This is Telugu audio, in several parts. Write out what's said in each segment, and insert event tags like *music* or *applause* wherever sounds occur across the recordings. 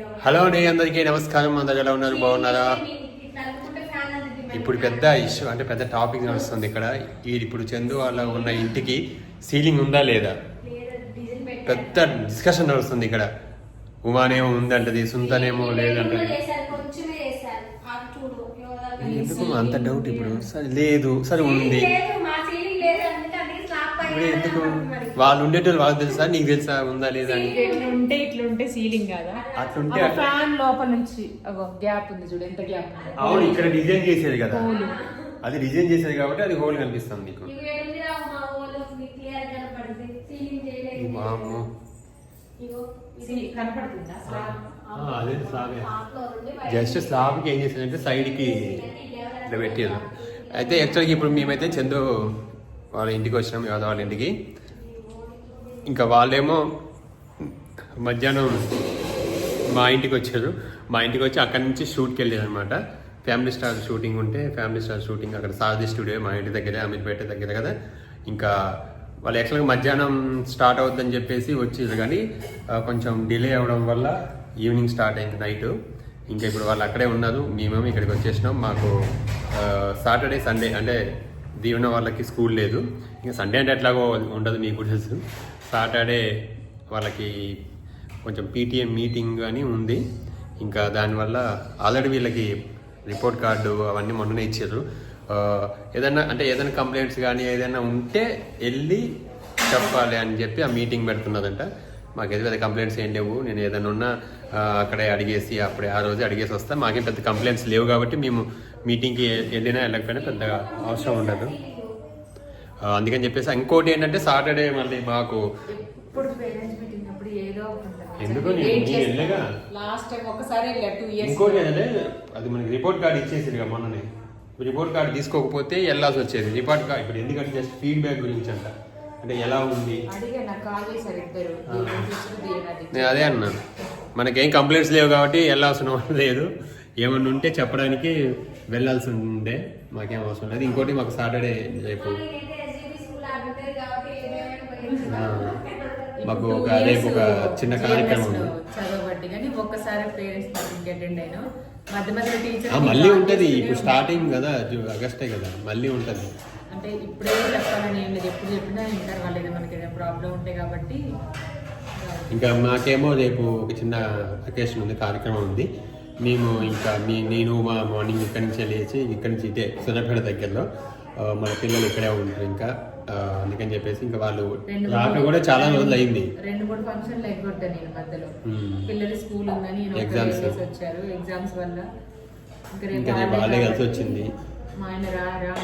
హలో అండి అందరికీ నమస్కారం. అందరు ఎలా ఉన్నారు? బాగున్నారా? ఇప్పుడు పెద్ద ఇష్యూ అంటే పెద్ద టాపిక్ నడుస్తుంది ఇక్కడ. ఇప్పుడు చందు వాళ్ళ ఉన్న ఇంటికి సీలింగ్ ఉందా లేదా? పెద్ద డిస్కషన్ నడుస్తుంది ఇక్కడ. ఉమానేమో ఉందంటది సుంతనేమో లేదంటది. ఎందుకు అంత డౌట్ ఇప్పుడు? సరే లేదు. సరే ఉంది. ఇప్పుడు ఎందుకు? వాళ్ళు ఉండేటోళ్ళు వాళ్ళకి తెలుసా? నీకు తెలుసా? ఉందా లేదా అని? ఉంటే ఇట్లా ఉంటే సీలింగ్ కాదా. అట్లుంటే అట్లా. ఫ్యాన్ లోపల నుంచి గ్యాప్ ఉంది చూడు ఎంత గ్యాప్ అవును ఇక్కడ డిజైన్ చేసేది కదా. అది డిజైన్ చేసేది కాబట్టి అది హోల్ కనిపిస్తుంది నీకు స్లాబ్ ఆ, అదే స్లాబే జస్ట్ స్లాబ్కి ఏం చేశారంటే సైడ్కి ఇట్లా పెట్టారు అయితే యాక్చువల్గా ఇప్పుడు మేమైతే చందు వాళ్ళ ఇంటికి వచ్చినాం కాదు వాళ్ళ ఇంటికి. ఇంకా వాళ్ళేమో మధ్యాహ్నం మా ఇంటికి వచ్చారు. మా ఇంటికి వచ్చి అక్కడి నుంచి షూట్కి వెళ్ళారు అనమాట ఫ్యామిలీ స్టార్ షూటింగ్ ఉంటే ఫ్యామిలీ స్టార్ షూటింగ్ అక్కడ సారథి స్టూడియో మా ఇంటి దగ్గరే అమీర్పేట దగ్గర కదా. ఇంకా వాళ్ళు యాక్చువల్గా మధ్యాహ్నం స్టార్ట్ అవుద్దని చెప్పేసి వచ్చేది కానీ కొంచెం డిలే అవ్వడం వల్ల ఈవినింగ్ స్టార్ట్ అయింది నైట్. ఇంకా ఇప్పుడు వాళ్ళు అక్కడే ఉన్నారు. మేమేమో ఇక్కడికి వచ్చేసినాం. మాకు సాటర్డే సండే అంటే దీవెన వాళ్ళకి స్కూల్ లేదు. ఇంకా సండే అంటే ఎట్లాగో ఉండదు మీకు కూడా తెలుసు. సాటర్డే వాళ్ళకి కొంచెం పీటీఎం మీటింగ్ అని ఉంది. ఇంకా దానివల్ల ఆల్రెడీ వీళ్ళకి రిపోర్ట్ కార్డు అవన్నీ మొన్ననే ఇచ్చారు. ఏదైనా అంటే ఏదైనా కంప్లైంట్స్ కానీ ఏదైనా ఉంటే వెళ్ళి చెప్పాలి అని చెప్పి ఆ మీటింగ్ పెడుతున్నదంట. మాకు ఏదో పెద్ద కంప్లైంట్స్ ఏం లేవు. నేను ఏదైనా ఉన్నా అక్కడే అడిగేసి అప్పుడే ఆ రోజే అడిగేసి వస్తా. మాకేం పెద్ద కంప్లైంట్స్ లేవు కాబట్టి మేము మీటింగ్కి వెళ్ళినా వెళ్ళకపోయినా పెద్దగా అవసరం ఉండదు. అందుకని చెప్పేసి ఇంకోటి ఏంటంటే సాటర్డే మళ్ళీ మాకు. ఎందుకు. వెళ్ళగా? ఇంకోటి ఏంటంటే అది మనకి రిపోర్ట్ కార్డ్ ఇచ్చేసింది కదా మొన్ననే. రిపోర్ట్ కార్డ్ తీసుకోకపోతే వెళ్ళాల్సి వచ్చేది. రిపోర్ట్ కార్డ్ ఇప్పుడు ఎందుకంటే జస్ట్ ఫీడ్బ్యాక్ గురించి అంట. అంటే ఎలా ఉంది. నేను అదే అన్నాను మనకేం కంప్లైంట్స్ లేవు కాబట్టి వెళ్ళాల్సిన లేదు. ఏమన్నా ఉంటే చెప్పడానికి వెళ్ళాల్సి ఉండే మాకేం అవసరం లేదు. ఇంకోటి మాకు సాటర్డే రేపు. మాకు ఒక రేపు ఒక చిన్న కార్యక్రమం. ఉంది చదవబట్టి కానీ ఒక్కసారి పేరెంట్స్ మీటింగ్ అటెండ్ అయినా మధ్య మధ్యలో టీచర్ ఆ, మళ్ళీ ఉంటది. ఇప్పుడు స్టార్టింగ్ కదా ఆగస్టే కదా మళ్ళీ ఉంటది. అంటే ఇప్పుడే చెప్పాలని ఏం లేదు. ఎప్పుడు చెప్పినా వింటారు వాళ్ళు ఏదో మనకి ఏదైనా ప్రాబ్లం ఉంటాయి కాబట్టి ఇంకా మాకేమో రేపు ఒక చిన్న అకేషన్ ఉంది కార్యక్రమం ఉంది. మేము ఇంకా మీ నేను మా మార్నింగ్ ఇక్కడి నుంచి లేచి ఇక్కడి నుంచి ఇటే సున్నపేట దగ్గరలో మన పిల్లలు ఇక్కడే ఉంటారు ఇంకా అందుకని చెప్పేసి ఇంకా వాళ్ళు రాక కూడా చాలా రోజులు అయింది రెండు మూడు ఫంక్షన్లు ఎగ్గొట్టా నేను మధ్యలో. పిల్లలు స్కూల్ ఉందని. ఒక్కరే వచ్చారు. ఎగ్జామ్స్ వల్ల ఇంకా రేపు వాళ్ళే కలిసి వచ్చింది మా ఆయన రా రా.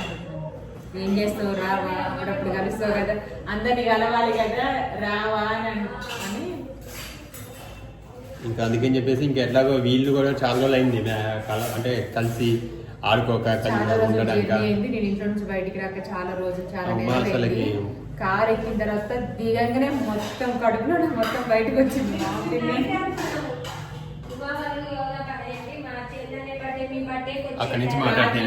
ఏం చేస్తావు? రావా అప్పుడప్పుడు కలుస్తావు కదా. అందరిని కలవాలి కదా. రావా అని ఇంకా అందుకని చెప్పేసి ఇంకా ఎట్లాగో వీళ్ళు కూడా చాలా రోజులు అయింది. అంటే కలిసి ఆడుకోక కలిసి ఉండడానిక? నేను ఇంట్లో నుంచి బయటికి రాక చాలా రోజులు చాలా అసలుకి. కార్ ఎక్కిన తర్వాత దిగంగానే మొత్తం కడుపులో మొత్తం బయటకు వచ్చింది. అక్కడి నుంచి మాట్లాడితే.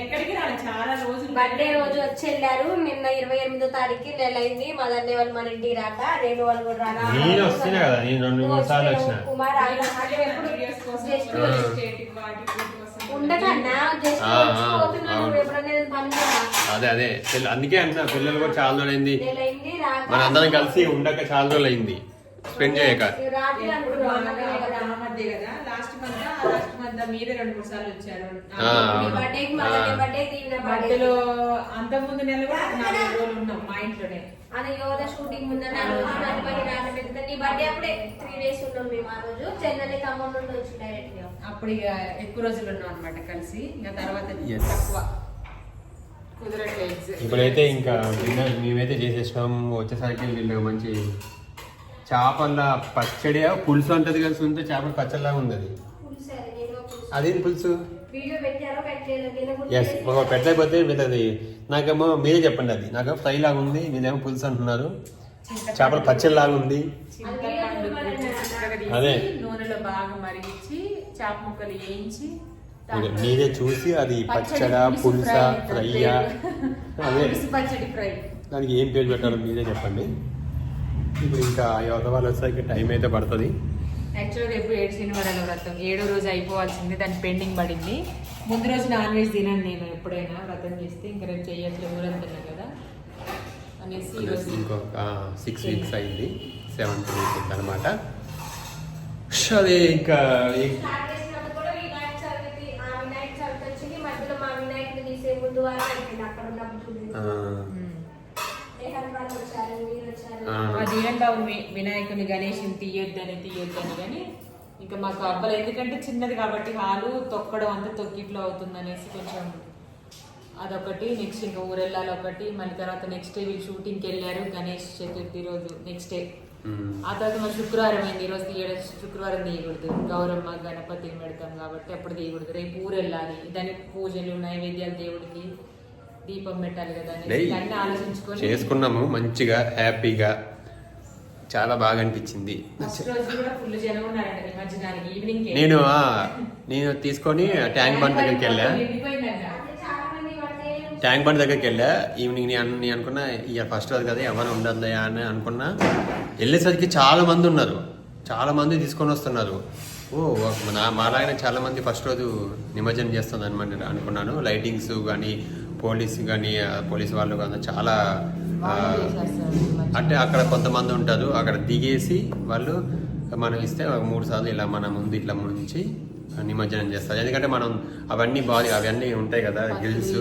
ఎక్కడికి రాలేదు చాలా రోజులు బర్త్డే రోజు వచ్చి వెళ్ళారు. నిన్న ఇరవై ఎనిమిదో తారీఖు నెల అయింది. మా దండే వాళ్ళు మన ఇంటికి రాక రేణు వాళ్ళు కూడా రాక నేను వస్తున్నా కదా నేను రెండు మూడు సార్లు వచ్చిన. కుమార్ ఆయన ఉండకన్నా జస్ట్ పోతున్నాను. ఎప్పుడన్నా? అదే అదే. అందుకే అంటున్నా పిల్లలు కూడా చాలా రోజులు అయింది మన అందరం కలిసి ఉండక చాలా రోజులు అయింది స్పెండ్ చేయక. రాత్రి అనుకున్నాను కదా. మధ్య కదా. లాస్ట్ మంత్ లాస్ట్ మంత్ మీద రెండు మూడు సార్లు వచ్చారు. ఆ, మీ అవును. బర్త్డేకి మా ఆ. దండే బర్త్డే దీవెన బర్త్డే మధ్యలో అంత ముందు నెల కూడా నాలుగు రోజులు ఉన్నాం మా ఇంట్లోనే. అది యోధ షూటింగ్ ఉందని ఆ రోజు మరి మరి రాత్రి పెద్ద నీ బర్త్డే అప్పుడే త్రీ డేస్ ఉన్నాం మేము ఆ రోజు. చెన్నై ఖమ్మం నుండి వచ్చి డైరెక్ట్గా అప్పుడు ఇక ఎక్కువ రోజులు ఉన్నాం అనమాట కలిసి. ఇంకా తర్వాత. తక్కువ. ఇప్పుడైతే ఇంకా మేమైతే చేసేసినాం. వచ్చేసరికి వీళ్ళు మంచి చేపల పచ్చడి పులుసు అంటది కలిసి ఉంటే చేపల పచ్చడిలాగా ఉంది అది అది పులుసు. అదేం ఎస్ ఒక పెట్టలేకపోతే వీళ్ళది నాకేమో మీరే చెప్పండి అది. నాకు ఫ్రై లాగా ఉంది మీరేమో పులుసు అంటున్నారు. చేపల పచ్చడి లాగా ఉంది అదే. నూనెలో బాగా మరిగించి చేప ముక్కలు వేయించి ఓకే, మీరే చూసి అది పచ్చడా పులుసా ఫ్రైయా? అదే. దానికి ఏం పేరు పెట్టారో మీరే చెప్పండి. ఇప్పుడు ఇంకా యువత వాళ్ళు వచ్చేసరికి టైం అయితే పడుతుంది. యాక్చువల్గా రేపు ఏడు శనివారాల వ్రతం. ఏడో రోజు అయిపోవాల్సింది దాని పెండింగ్ పడింది. ముందు రోజు నాన్ వెజ్ తినను నేను ఎప్పుడైనా వ్రతం చేస్తే ఇంకా రేపు చేయట్లేదు ఊరంతున్నా కదా. అనేసి ఇంకొక సిక్స్ వీక్స్ అయింది. సెవెంత్ వీక్ అనమాట అదే ఇంకా ఆ వినాయక చవితి వచ్చింది మధ్యలో మా వినాయకుడు తీసే ముందు వారం అయిపోయింది అక్కడ ఉన్నప్పుడు ఆ, ఉమ్. రేహన్ వాళ్ళు వచ్చారు మీరు వచ్చారు ఆ. అది ఏంటో వి- వినాయకుని గణేష్ని తీయొద్దని తీయొద్దని కానీ ఇంకా మాకు అవ్వలేదు ఎందుకంటే చిన్నది కాబట్టి హాలు తొక్కడం అంతా తొక్కిట్లో అవుతుంది అనేసి కొంచెం అదొకటి. నెక్స్ట్ ఇంకా ఊరెళ్ళాలి ఒకటి. మళ్ళీ తర్వాత నెక్స్ట్ డే వీళ్ళు షూటింగ్కి వెళ్ళారు గణేష్ చతుర్థి రోజు నెక్స్ట్ డే. ఆ తర్వాత మరి శుక్రవారం అయింది. ఈ రోజు తీయడం. శుక్రవారం తీయకూడదు. గౌరమ్మ గణపతి పెడతాం కాబట్టి అప్పుడు తీయకూడదు. రేపు ఊరు వెళ్ళాలి దానికి పూజలు నైవేద్యాలు దేవుడికి దీపం పెట్టాలి కదా. అన్ని ఆలోచించుకొని చేసుకున్నాము. మంచిగా హ్యాపీగా. చాలా బాగా అనిపించింది. నేను నేను తీసుకొని ట్యాంక్ బండ్ దగ్గరికి వెళ్ళా. ట్యాంక్ బండ్ దగ్గరికి వెళ్ళా. ఈవినింగ్ నేను నేను అనుకున్నా ఇక ఫస్ట్ రోజు కదా ఎవరు ఉండదులే అని అనుకున్నా. వెళ్ళేసరికి చాలా మంది ఉన్నారు. చాలా మంది తీసుకొని వస్తున్నారు. ఓ నా మాలాగానే చాలా మంది ఫస్ట్ రోజు నిమజ్జనం చేస్తుంది అనమాట అనుకున్నాను. లైటింగ్స్ కానీ పోలీస్ కానీ పోలీస్ వాళ్ళు కానీ చాలా అంటే అక్కడ కొంతమంది ఉంటారు. అక్కడ దిగేసి వాళ్ళు మనం ఇస్తే ఒక మూడు సార్లు ఇలా మన ముందు ఇట్లా ముంచి నిమజ్జనం చేస్తారు. ఎందుకంటే మనం అవన్నీ బాడీ అవన్నీ ఉంటాయి కదా గిల్స్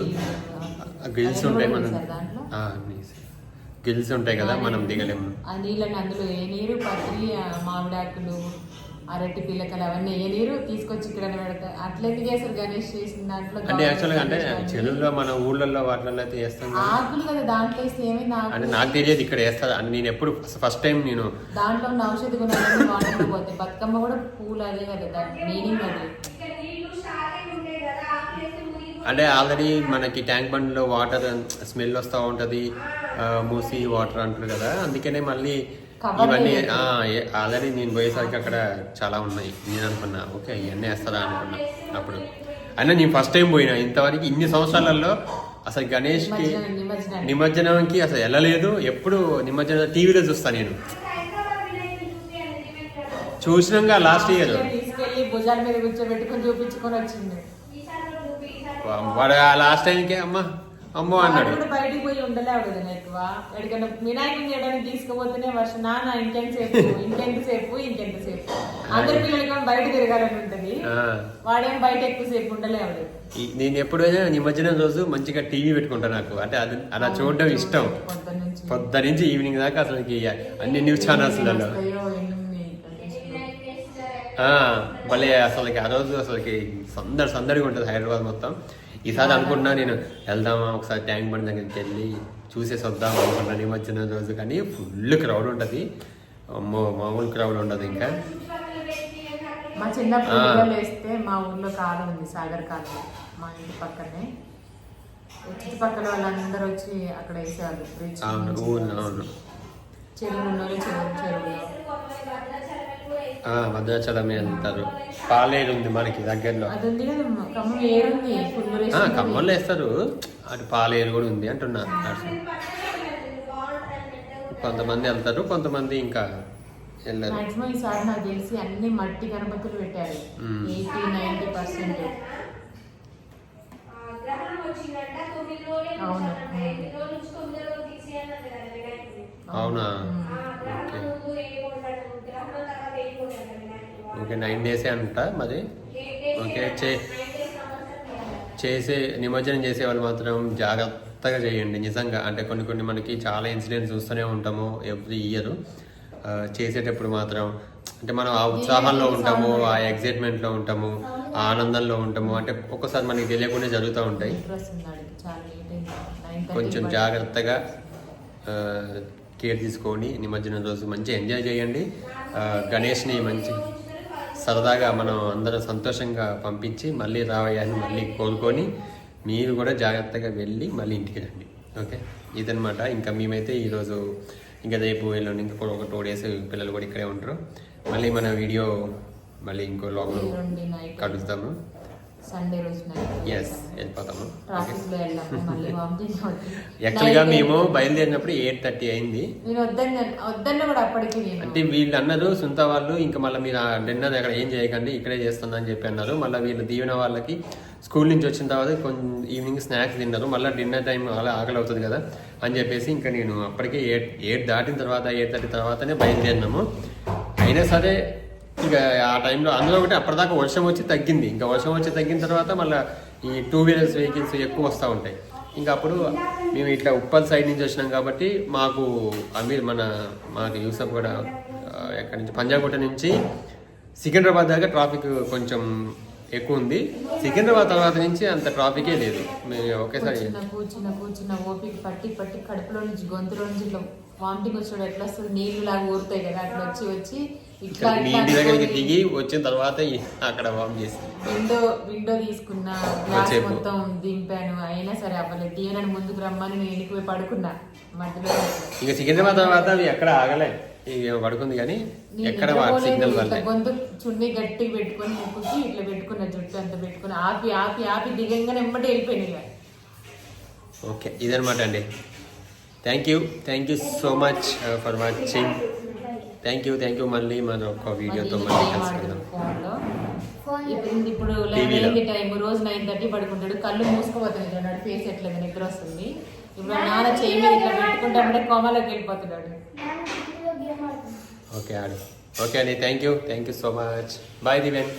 గిల్స్ ఉంటాయి మనం గిల్స్ ఉంటాయి కదా మనం దిగలేము. నీళ్ళని అందులో ఏ నీరు మామిడాకులు అరటి పిల్లకలు అవన్నీ ఏ నీరు తీసుకొచ్చి ఇక్కడ పెడతారు అట్లా ఎందుకు చేస్తారు గణేష్ చేసిన దాంట్లో అంటే యాక్చువల్గా అంటే చెరువులో మన ఊళ్ళల్లో వాటిల్లో అయితే వేస్తాం. ఆకులు కదా దాంట్లో వేస్తే ఏమైంది అంటే నాకు తెలియదు ఇక్కడ వేస్తారు అంటే నేను ఎప్పుడు ఫస్ట్ టైం నేను దాంట్లో ఉన్న ఔషధ గుణాలు వాటర్ పోతాయి బతుకమ్మ కూడా పూలు అదే కదా దాని మీనింగ్ అది. అంటే ఆల్రెడీ మనకి ట్యాంక్ బండ్లో వాటర్ స్మెల్ వస్తూ ఉంటుంది మూసి వాటర్ అంటారు కదా అందుకనే మళ్ళీ ఇవన్నీ. ఆల్రెడీ నేను పోయేసరికి అక్కడ చాలా ఉన్నాయి. నేను అనుకున్నా ఓకే ఇవన్నీ వేస్తారా అనుకున్నా. అప్పుడు. అయినా నేను ఫస్ట్ టైం పోయినా. ఇంతవరకు ఇన్ని సంవత్సరాలలో అసలు గణేష్కి నిమజ్జనం నిమజ్జనానికి నిమజ్జనంకి అసలు వెళ్ళలేదు. ఎప్పుడు నిమజ్జనం టీవీలో చూస్తాను నేను. చూసినాక లాస్ట్ ఇయర్ వాడు లాస్ట్ టైంకే అమ్మ అమ్మో అన్నాడు. బయటికి పోయి ఉండలేవు కదా ఎక్కువ. ఎక్కడికైనా వినాయకుని చేయడానికి తీసుకుపోతేనే వర్షం. నాన్న ఇంకెంతసేపు ఇంకెంతసేపు ఇంకెంతసేపు అందరి పిల్లలకి బయట తిరగాలని ఉంటది. వాడేం బయట ఎక్కువసేపు ఉండలేవు ఈ- నేను ఎప్పుడైనా నిమజ్జనం రోజు మంచిగా టీవీ పెట్టుకుంటా నాకు. అంటే అది అలా చూడడం ఇష్టం. పొద్దు నుంచి. ఈవినింగ్ దాకా అసలు అన్ని న్యూస్ ఛానల్స్లలో వస్తాయో ఎన్ని వినాయకుడు వేస్తారు. ఆ, భలే అసలుకి ఆ రోజు అసలుకి సందడి సందడిగా ఉంటుంది హైదరాబాద్ మొత్తం. ఈసారి అనుకుంటున్నా నేను వెళ్దామా ఒకసారి ట్యాంక్ బండ్ దగ్గరికి వెళ్ళి చూసేసి వద్దాం అనుకున్నా నిమజ్జనం రోజు. కానీ ఫుల్ క్రౌడ్ ఉంటుంది. అమ్మో మామూలు క్రౌడ్ ఉండదు ఇంకా. మా చిన్నప్పుడు. పిల్లలు వేస్తే మా ఊర్లో కాలం ఉంది సాగర్ కాలం మా ఇంటి పక్కనే. చుట్టుపక్కల వాళ్ళందరూ వచ్చి అక్కడ వేసేవాళ్ళు అవును చెరువు చెరువులో కొంతమంది భద్రాచలం కూడా వేస్తారు. ఆ, భద్రాచలమే వెళ్తారు పాలేరు ఉంది మనకి దగ్గరలో. ఖమ్మంలో వేస్తారు. అటు పాలేరు కూడా ఉంది అంటున్నా. కొంతమంది వెళ్తారు కొంతమంది ఇంకా వెళ్ళరు. మాక్సిమం ఈసారి నాకు తెలిసి అన్ని మట్టి గణపతులు పెట్టారు. Eighty ninety percent. అవును. ఓకే నైన్ డేసే అంట మరి. ఓకే. చే-. చేసే నిమజ్జనం చేసే వాళ్ళు మాత్రం జాగ్రత్తగా చేయండి. నిజంగా అంటే కొన్ని కొన్ని మనకి చాలా ఇన్సిడెంట్స్ చూస్తూనే ఉంటాము ఎవ్రీ ఇయర్. చేసేటప్పుడు మాత్రం అంటే మనం ఆ ఉత్సాహంలో ఉంటాము ఆ ఎగ్జైట్మెంట్లో ఉంటాము ఆ ఆనందంలో ఉంటాము. అంటే ఒక్కోసారి మనకి తెలియకుండా జరుగుతూ ఉంటాయి. కొంచెం జాగ్రత్తగా కేర్ తీసుకొని నిమజ్జనం రోజు మంచిగా ఎంజాయ్ చేయండి. గణేష్ని మంచి సరదాగా మనం అందరం సంతోషంగా పంపించి మళ్ళీ రావయ్యాని మళ్ళీ కోలుకొని మీరు కూడా జాగ్రత్తగా వెళ్ళి మళ్ళీ ఇంటికి రండి. ఓకే? ఇదనమాట ఇంకా మేమైతే ఈరోజు ఇంకా రేపు ఎల్లుండి ఇంకా ఒక టూ డేస్ పిల్లలు కూడా ఇక్కడే ఉంటారు మళ్ళీ మన వీడియో మళ్ళీ ఇంకో నైట్ కలుస్తాము సండే రోజు ఎస్ వెళ్ళిపోతాము. ట్రాఫిక్లో వెళ్ళాము మళ్ళీ వామిటింగ్ *laughs* యాక్చువల్గా మేము బయలుదేరినప్పుడు ఎయిట్ థర్టీ అయింది. నేను వద్దన్న వద్దన్న కూడా అప్పటికి నేను. అంటే వీళ్ళు అన్నారు సుంత వాళ్ళు ఇంకా మళ్ళీ మీరు డిన్నర్ అక్కడ ఏం చేయకండి ఇక్కడే చేస్తున్నా అని చెప్పి అన్నారు. మళ్ళీ వీళ్ళు దీవెన వాళ్ళకి స్కూల్ నుంచి వచ్చిన తర్వాత కొంచెం ఈవినింగ్ స్నాక్స్ తిన్నారు. మళ్ళీ డిన్నర్ టైం అలా ఆకలి అవుతుంది కదా అని చెప్పేసి ఇంకా నేను అప్పటికే ఎయిట్ ఎయిట్ దాటిన తర్వాత ఎయిట్ థర్టీ తర్వాతనే బయలుదేరినాము. అయినా సరే ఇక ఆ టైంలో అందులో ఒకటి అప్పటిదాకా వర్షం వచ్చి తగ్గింది. ఇంకా వర్షం వచ్చి తగ్గిన తర్వాత మళ్ళీ ఈ టూ వీలర్స్ వెహికల్స్ ఎక్కువ వస్తూ ఉంటాయి. ఇంకా అప్పుడు మేము ఇట్లా ఉప్పల్ సైడ్ నుంచి వచ్చినాం కాబట్టి మాకు అమీర్ మన మాకు యూసఫ్ కూడా ఎక్కడి నుంచి? పంజాగుట్ట నుంచి సికింద్రాబాద్ దాకా ట్రాఫిక్ కొంచెం ఎక్కువ ఉంది. సికింద్రాబాద్ తర్వాత నుంచి అంత ట్రాఫికే లేదు. మేము ఒకేసారి కూర్చున్న కూర్చున్న ఓపిక పట్టి పట్టి కడుపులో నుంచి గొంతులో నుంచి ఇట్లా వామిటింగ్ వచ్చినప్పుడు ఎట్లా వస్తుంది నీళ్ళు లాగా ఊరుతాయి కదా అట్లా వచ్చి వచ్చి మీ ఇంటి దగ్గరికి దిగి వచ్చిన తర్వాత అక్కడ వామ్ చేసి. విండో విండో తీసుకున్న గ్లాస్. మొత్తం దింపాను. అయినా సరే అవ్వలేదు. తీయనని ముందుకు రమ్మని నేను పోయి పడుకున్నా. మధ్యలో ఇంకా సికింద్రాబాద్ తర్వాత అవి ఎక్కడ ఆగలే. పడుకుంది కానీ ఎక్కడ. సిగ్నల్ వల్లే గొంతు చున్నీ గట్టిగా పెట్టుకొని ముక్కుకి ఇట్లా పెట్టుకున్న జుట్టు అంత పెట్టుకుని ఆపి ఆపి ఆపి దిగంగానే ఎమ్మటి వెళ్ళిపోయినాయి. ఓకే ఇదనమాట అండి. Thank you thank you so much for watching thank you thank you మళ్ళీ మన ఒక వీడియోతో మళ్ళీ కలుసుకుందాం. ఇప్పుడు ఇప్పుడు TV లో. లెవెన్ టైం రోజు నైన్ థర్టీ పడుకుంటాడు. కళ్ళు మూసుకోపోతుంది చూడండి ఫేస్ ఎట్లా నిద్ర వస్తుంది. ఇప్పుడు నాన్న చేయి మీద ఇట్లా పెట్టుకుంటే అంటే కోమలోకి వెళ్ళిపోతున్నాడు. ఓకే ఆడి. ఓకే అండి thank you thank you so much bye దివెన్